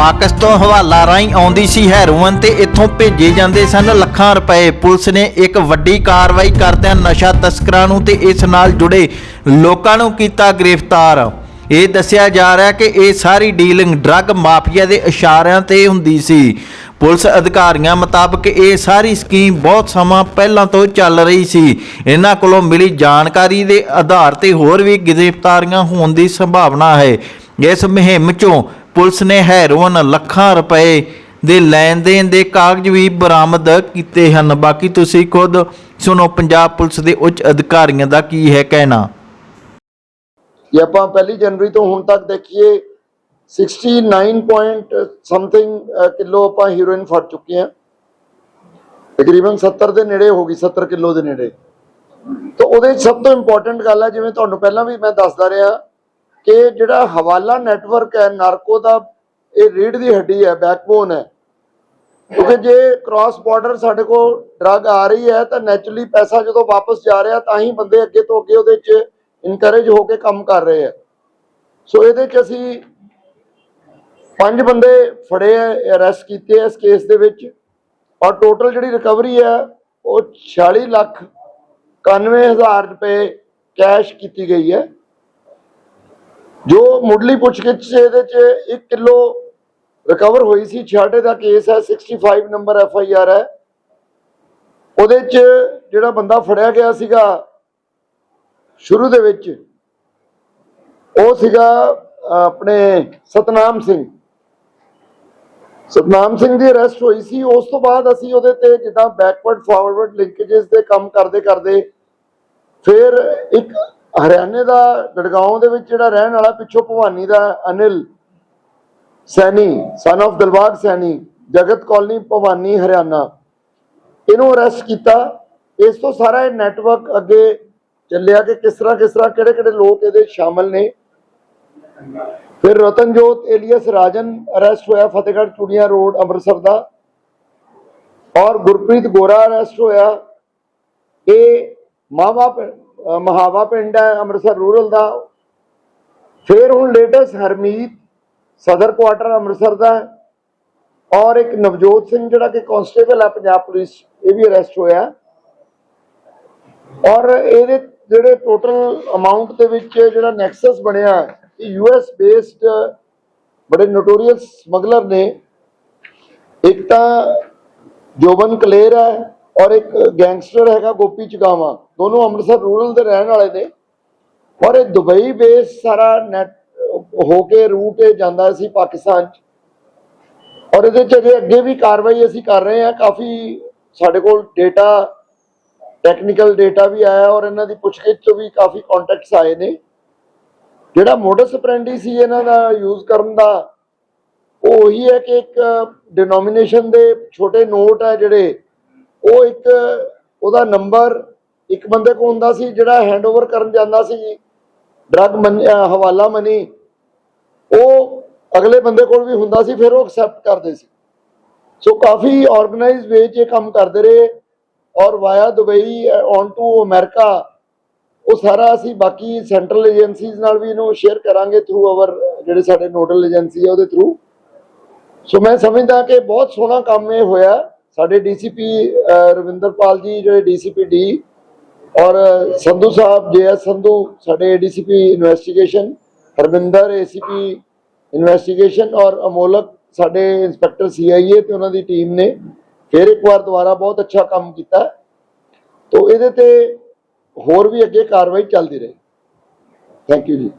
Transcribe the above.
ਪਾਕਿਸਤਾਨ ਹਵਾਲਾ ਰਾਹੀਂ ਆਉਂਦੀ ਸੀ, ਹੈਰੋਇਨ ਤੇ ਇੱਥੋਂ ਭੇਜੇ ਜਾਂਦੇ ਸਨ ਲੱਖਾਂ ਰੁਪਏ। ਪੁਲਿਸ ਨੇ ਇੱਕ ਵੱਡੀ ਕਾਰਵਾਈ ਕਰਦਿਆਂ ਨਸ਼ਾ ਤਸਕਰਾਂ ਨੂੰ ਤੇ ਇਸ ਨਾਲ ਜੁੜੇ ਲੋਕਾਂ ਨੂੰ ਕੀਤਾ ਗ੍ਰਿਫਤਾਰ। ਇਹ ਦੱਸਿਆ ਜਾ ਰਿਹਾ ਕਿ ਇਹ ਸਾਰੀ ਡੀਲਿੰਗ ਡਰੱਗ ਮਾਫੀਆ ਦੇ ਇਸ਼ਾਰਿਆਂ ਤੇ ਹੁੰਦੀ ਸੀ। ਪੁਲਿਸ ਅਧਿਕਾਰੀਆਂ ਮੁਤਾਬਕ ਇਹ ਸਾਰੀ ਸਕੀਮ ਬਹੁਤ ਸਮਾਂ ਪਹਿਲਾਂ ਤੋਂ ਚੱਲ ਰਹੀ ਸੀ। ਇਹਨਾਂ ਕੋਲੋਂ ਮਿਲੀ ਜਾਣਕਾਰੀ ਦੇ ਆਧਾਰ ਤੇ ਹੋਰ ਵੀ ਗ੍ਰਿਫਤਾਰੀਆਂ ਹੋਣ ਦੀ ਸੰਭਾਵਨਾ ਹੈ। ਇਸ ਮੁਹਿੰਮ 'ਚੋਂ ਪੁਲਿਸ ਨੇ ਹੈਰੋਇਨ ਲੱਖਾਂ ਰੁਪਏ ਦੇ ਲੈਣ ਦੇਣ ਦੇ ਕਾਗਜ਼ ਵੀ ਬਰਾਮਦ ਕੀਤੇ ਹਨ। ਬਾਕੀ ਤੁਸੀਂ ਖੁਦ ਸੁਣੋ, ਪੰਜਾਬ ਪੁਲਿਸ ਦੇ ਉੱਚ ਅਧਿਕਾਰੀਆਂ ਦਾ ਕੀ ਹੈ ਕਹਿਣਾ? ਜੇ ਆਪਾਂ ਪਹਿਲੀ ਜਨਵਰੀ ਤੋਂ ਹੁਣ ਤੱਕ ਦੇਖੀਏ 69 ਪੁਆਇੰਟ ਸਮਥਿੰਗ ਕਿਲੋ ਆਪਾਂ ਹੀਰੋਇਨ ਫੜ ਚੁੱਕੇ ਹਾਂ। ਤਕਰੀਬਨ 70 ਦੇ ਨੇੜੇ ਹੋ ਗਈ 70 ਕਿਲੋ ਦੇ ਨੇੜੇ। ਤਾਂ ਉਹਦੇ ਸਭ ਤੋਂ ਇੰਪੋਰਟੈਂਟ ਗੱਲ ਹੈ, ਜਿਵੇਂ ਤੁਹਾਨੂੰ ਪਹਿਲਾਂ ਵੀ ਮੈਂ ਦੱਸਦਾ ਰਿਹਾ ਕਿ ਜਿਹੜਾ ਹਵਾਲਾ ਨੈਟਵਰਕ ਹੈ, ਨਾਰਕੋ ਦਾ, ਇਹ ਰੀੜ ਦੀ ਹੱਡੀ ਹੈ ਬੈਕਬੋਨ ਹੈ। ਕਿਉਂਕਿ ਜੇ ਕ੍ਰਾਸ ਬਾਰਡਰ ਸਾਡੇ ਕੋਲ ਡਰੱਗ ਆ ਰਹੀ ਹੈ, ਤਾਂ ਨੈਚੁਰਲੀ ਪੈਸਾ ਜਦੋਂ ਵਾਪਸ ਜਾ ਰਿਹਾ, ਤਾਂ ਹੀ ਬੰਦੇ ਅੱਗੇ ਤੋਂ ਅੱਗੇ ਉਹਦੇ 'ਚ ਇਨਕਰੇਜ ਹੋ ਕੇ ਕੰਮ ਕਰ ਰਹੇ ਆ ਸੋ ਇਹਦੇ 'ਚ ਅਸੀਂ ਪੰਜ ਬੰਦੇ ਫੜੇ ਆ ਅਰੈਸਟ ਕੀਤੇ ਇਸ ਕੇਸ ਦੇ ਵਿੱਚ। ਔਰ ਟੋਟਲ ਜਿਹੜੀ ਰਿਕਵਰੀ ਹੈ, ਉਹ 46 ਲੱਖ 91000 ਰੁਪਏ ਕੈਸ਼ ਕੀਤੀ ਗਈ ਹੈ। ਜੋ ਮੁੱਢਲੀ ਪੁੱਛਗਿੱਛ ਇਹਦੇ 'ਚ 1 ਕਿਲੋ ਰਿਕਵਰ ਹੋਈ ਸੀ। ਛਾਟੇ ਦਾ ਕੇਸ ਹੈ 65 ਨੰਬਰ ਐਫ ਆਈ ਆਰ ਹੈ। ਉਹਦੇ 'ਚ ਜਿਹੜਾ ਬੰਦਾ ਫੜਿਆ ਗਿਆ ਸੀਗਾ ਸ਼ੁਰੂ ਦੇ ਵਿੱਚ, ਉਹ ਸੀਗਾ ਆਪਣੇ ਸਤਨਾਮ ਸਿੰਘ। ਸਤਨਾਮ ਸਿੰਘ ਦੀ ਅਰੈਸਟ ਹੋਈ ਸੀ। ਉਸ ਤੋਂ ਬਾਅਦ ਅਸੀਂ ਉਹਦੇ ਤੇ ਜਿੱਦਾਂ ਬੈਕਵਰਡ ਫਾਰਵਰਡ ਲਿੰਕੇजेस ਦੇ ਕੰਮ ਕਰਦੇ ਕਰਦੇ ਫਿਰ ਇੱਕ ਹਰਿਆਣੇ ਦਾ ਗੜਗਾਉਂ ਦੇ ਵਿੱਚ ਜਿਹੜਾ ਰਹਿਣ ਵਾਲਾ ਪਿੱਛੋਂ ਭਵਾਨੀ ਦਾ ਅਨਿਲ ਸੈਣੀ ਸਨ of ਦਿਲਬਾਗ ਸੈਣੀ, ਜਗਤ ਕਾਲਨੀ ਭਵਾਨੀ ਹਰਿਆਣਾ। ਇਹਨੂੰ ਅਰੈਸਟ ਕੀਤਾ। ਇਸ ਤੋਂ ਸਾਰਾ ਇਹ ਨੈਟਵਰਕ ਅੱਗੇ ਚੱਲਿਆ ਕਿ ਕਿਸ ਤਰ੍ਹਾਂ ਕਿਸ ਤਰ੍ਹਾਂ ਕਿਹੜੇ ਕਿਹੜੇ ਲੋਕ ਇਹਦੇ ਸ਼ਾਮਲ ਨੇ। ਫਿਰ ਰਤਨਜੋਤ ਏਲੀਅਸ ਰਾਜਨ ਅਰੈਸਟ ਹੋਇਆ ਫਤਿਹਗੜ੍ਹ ਚੂੜੀਆਂ ਰੋਡ, ਅੰਮ੍ਰਿਤਸਰ ਦਾ। ਔਰ ਗੁਰਪ੍ਰੀਤ ਗੋਰਾ ਅਰੈਸਟ ਹੋਇਆ। ਇਹ ਮਾਵਾ ਪਿੰ- ਮਹਾਵਾ ਪਿੰਡ ਹੈ, ਅੰਮ੍ਰਿਤਸਰ ਰੂਰਲ ਦਾ। ਫਿਰ ਹੁਣ ਲੇਟੈਸਟ ਹਰਮੀਤ ਸਦਰ ਕੁਆਟਰ ਅੰਮ੍ਰਿਤਸਰ ਦਾ ਔਰ ਇੱਕ ਨਵਜੋਤ ਸਿੰਘ ਜਿਹੜਾ ਕਿ ਕਾਂਸਟੇਬਲ ਹੈ, ਪੰਜਾਬ ਪੁਲਿਸ, ਇਹ ਵੀ ਅਰੈਸਟ ਹੋਇਆ ਔਰ ਇਹਦੇ ਜਿਹੜੇ ਟੋਟਲ ਅਮਾਉਂਟ ਦੇ ਵਿੱਚ ਜਿਹੜਾ ਨੈਕਸਸ ਬਣਿਆ ਇਹ ਯੂਐਸ ਬੇਸਡ ਬੜੇ ਨੋਟੋਰੀਅਸ ਸਮਗਲਰ ਨੇ। ਇੱਕ ਤਾਂ ਜੋਬਨ ਕਲੇਰ ਹੈ ਔਰ ਇੱਕ ਗੈਂਗਸਟਰ ਹੈਗਾ ਗੋਪੀ ਚਗਾਵਾ। ਦੋਨੋਂ ਅੰਮ੍ਰਿਤਸਰ ਰੂਰਲ ਦੇ ਰਹਿਣ ਵਾਲੇ ਨੇ। ਔਰ ਇਹ ਦੁਬਈ ਬੇਸ ਸਾਰਾ ਨੈਟ ਹੋ ਕੇ ਰੂਟ ਇਹ ਜਾਂਦਾ ਸੀ ਪਾਕਿਸਤਾਨ ਚ। ਔਰ ਇਹਦੇ ਚ ਅਜੇ ਅੱਗੇ ਵੀ ਕਾਰਵਾਈ ਅਸੀਂ ਕਰ ਰਹੇ ਹਾਂ। ਕਾਫੀ ਸਾਡੇ ਕੋਲ ਡੇਟਾ ਟੈਕਨੀਕਲ ਡੇਟਾ ਵੀ ਆਇਆ ਔਰ ਇਹਨਾਂ ਦੀ ਪੁੱਛਗਿੱਛ ਤੋਂ ਵੀ ਕਾਫੀ ਕੰਟੈਕਟਸ ਆਏ ਨੇ। ਜਿਹੜਾ ਮੋਡਸ ਆਪਰੈਂਡੀ ਸੀ ਇਹਨਾਂ ਦਾ ਯੂਜ਼ ਕਰਨ ਦਾ, ਉਹ ਉਹੀ ਹੈ ਕਿ ਇੱਕ ਡਿਨੋਮੀਨੇਸ਼ਨ ਦੇ ਛੋਟੇ ਨੋਟ ਹੈ ਜਿਹੜੇ, ਉਹ ਇੱਕ ਉਹਦਾ ਨੰਬਰ ਇੱਕ ਬੰਦੇ ਕੋਲ ਹੁੰਦਾ ਸੀ ਜਿਹੜਾ ਹੈਂਡਓਵਰ ਕਰਨ ਜਾਂਦਾ ਸੀ ਡਰਗ ਹਵਾਲਾ ਮਨੀ ਉਹ ਅਗਲੇ ਬੰਦੇ ਕੋਲ ਵੀ ਹੁੰਦਾ ਸੀ, ਫਿਰ ਉਹ ਐਕਸੈਪਟ ਕਰਦੇ ਸੀ। ਸੋ ਕਾਫੀ ਆਰਗੇਨਾਈਜ਼ ਵੇ 'ਚ ਇਹ ਕੰਮ ਕਰਦੇ ਰਹੇ ਔਰ via Dubai on to America, ਉਹ ਸਾਰਾ ਅਸੀਂ ਬਾਕੀ ਸੈਂਟਰਲ ਏਜੰਸੀਜ਼ ਨਾਲ ਵੀ ਇਹਨੂੰ ਸ਼ੇਅਰ ਕਰਾਂਗੇ ਥਰੂ ਆਵਰ ਜਿਹੜੇ ਸਾਡੇ ਨੋਡਲ ਏਜੰਸੀ ਹੈ ਉਹਦੇ ਥਰੂ ਸੋ ਮੈਂ ਸਮਝਦਾ ਕਿ ਬਹੁਤ ਸੋਹਣਾ ਕੰਮ ਇਹ ਹੋਇਆ। ਸਾਡੇ ਡੀਸੀਪੀ ਰਵਿੰਦਰਪਾਲ ਜੀ, ਜਿਹੜੇ ਡੀਸੀਪੀ ਡੀ ਔਰ ਸੰਧੂ ਸਾਹਿਬ ਜੇਐਸ ਸੰਧੂ, ਸਾਡੇ DCP investigation Harvinder ACP investigation ਔਰ ਅਮੋਲਕ ਸਾਡੇ ਇੰਸਪੈਕਟਰ ਸੀਆਈਏ ਤੇ ਉਹਨਾਂ ਦੀ ਟੀਮ ਨੇ ਫਿਰ ਇੱਕ ਵਾਰ ਦੁਬਾਰਾ ਬਹੁਤ ਅੱਛਾ ਕੰਮ ਕੀਤਾ। ਤੋ ਇਹਦੇ ਤੇ ਹੋਰ ਵੀ ਅੱਗੇ ਕਾਰਵਾਈ ਚੱਲਦੀ ਰਹੇ। ਥੈਂਕ ਯੂ ਜੀ।